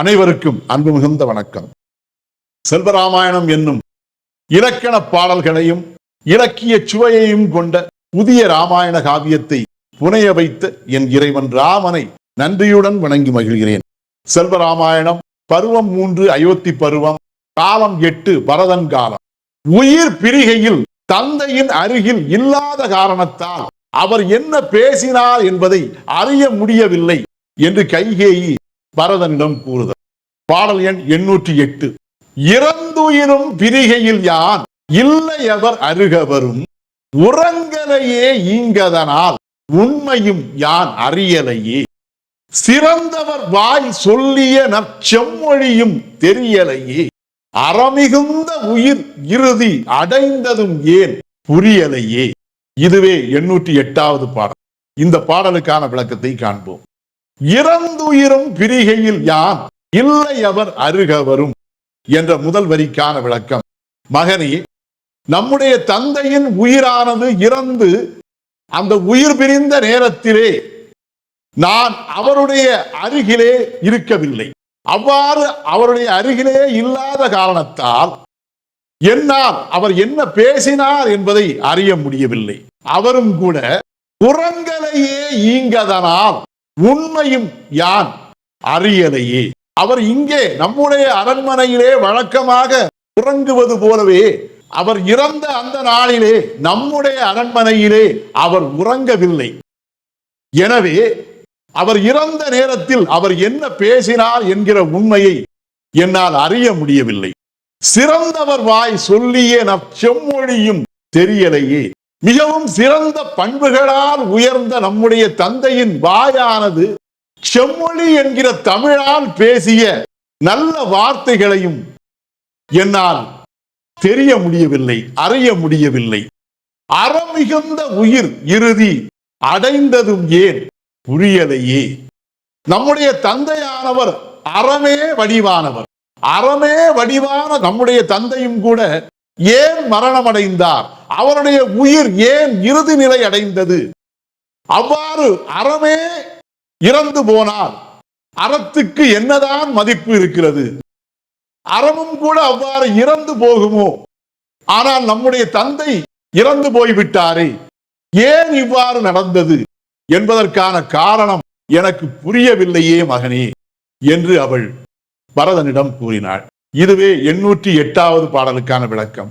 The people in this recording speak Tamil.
அனைவருக்கும் அன்பு மிகுந்த வணக்கம். செல்வராமாயணம் என்னும் இலக்கண பாடல்களையும் இலக்கிய சுவையையும் கொண்ட புதிய ராமாயண காவியத்தை புனைய வைத்த என் இறைவன் ராமனை நன்றியுடன் வணங்கி மகிழ்கிறேன். செல்வராமாயணம் பருவம் மூன்று அயோத்தி பருவம் காலம் எட்டு பரதன் காலம். உயிர் பிரிகையில் தந்தையின் அருகில் இல்லாத காரணத்தால் அவர் என்ன பேசினார் என்பதை அறிய முடியவில்லை என்று கைகேயி பரதனிடம் கூறுதல். பாடல் எண் எண்ணூற்றி எட்டு இறந்துயிரும் பிரிகையில் யான்? இல்லை அருகவரும் உறங்கலையே ஈங்கதனால் உண்மையும் யான் அறியலையே. சிறந்தவர் வாய் சொல்லிய நற்செம்மொழியும் தெரியலையே. அறமிகுந்த உயிர் இறுதி அடைந்ததும் ஏன் புரியலையே. இதுவே எண்ணூற்றி எட்டாவது பாடல். இந்த பாடலுக்கான விளக்கத்தை காண்போம். இறந்துயிரும் பிரிகையில் யாம் இல்லை அவர் அருக வரும் என்ற முதல் வரிக்கான விளக்கம். மகனே நம்முடைய தந்தையின் உயிரானது இறந்து அந்த உயிர் பிரிந்த நேரத்திலே நான் அவருடைய அருகிலே இருக்கவில்லை. அவ்வாறு அவருடைய அருகிலே இல்லாத காரணத்தால் என்னால் அவர் என்ன பேசினார் என்பதை அறிய முடியவில்லை. அவரும் கூட புறங்களையே ஈங்கதனால் உண்மையும் யான் அறியலையே? அவர் இங்கே நம்முடைய அரண்மனையிலே வழக்கமாக உறங்குவது போலவே அவர் இறந்த அந்த நாளிலே நம்முடைய அரண்மனையிலே அவர் உறங்கவில்லை. எனவே அவர் இறந்த நேரத்தில் அவர் என்ன பேசினார் என்கிற உண்மையை என்னால் அறிய முடியவில்லை. சிறந்தவர் வாய் சொல்லிய நற்செம்மொழியும் தெரியலையே. மிகவும் சிறந்த பண்புகளால் உயர்ந்த நம்முடைய தந்தையின் வாயானது செம்மொழி என்கிற தமிழால் பேசிய நல்ல வார்த்தைகளையும் என்னால் தெரிய முடியவில்லை அறிய முடியவில்லை. அறமிகுந்த உயிர் இறுதி அடைந்ததும் ஏன் புரியலையே? நம்முடைய தந்தையானவர் அறமே வடிவானவர். அறமே வடிவான நம்முடைய தந்தையும் கூட ஏன் மரணமடைந்தார்? அவருடைய உயிர் ஏன் இறுதி நிலை அடைந்தது? அவ்வாறு அறமே இறந்து போனால் அறத்துக்கு என்னதான் மதிப்பு இருக்கிறது? அறமும் கூட அவ்வாறு இறந்து போகுமோ? ஆனால் நம்முடைய தந்தை இறந்து போய்விட்டாரே. ஏன் இவ்வாறு நடந்தது? என்பதற்கான காரணம் எனக்கு புரியவில்லையே மகனே என்று அவள் பரதனிடம் கூறினாள். இதுவே எண்ணூற்றி எட்டாவது பாடலுக்கான விளக்கம்.